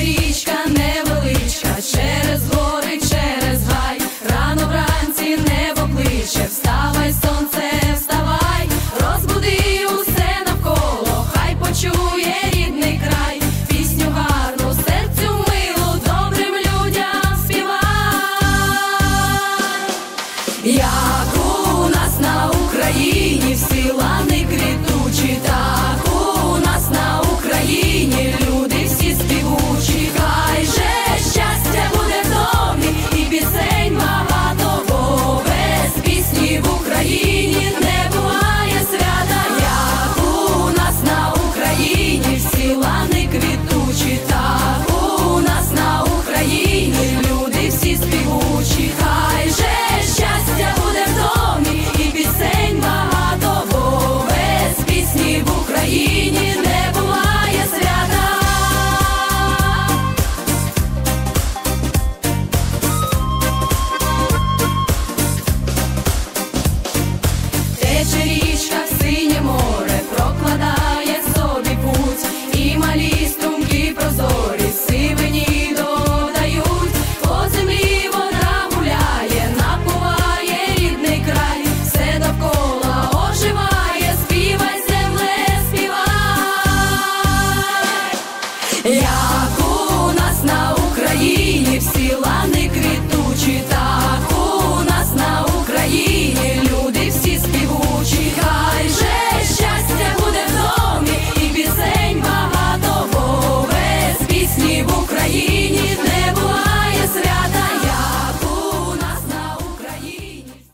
річка невеличка, через гори, через гай, рано вранці небо кличе, вставай, сонце, вставай, розбуди усе навколо, хай почує рідний край, пісню гарну, серцю милу, добрим людям співай, як у нас на Україні всі лани. 呀。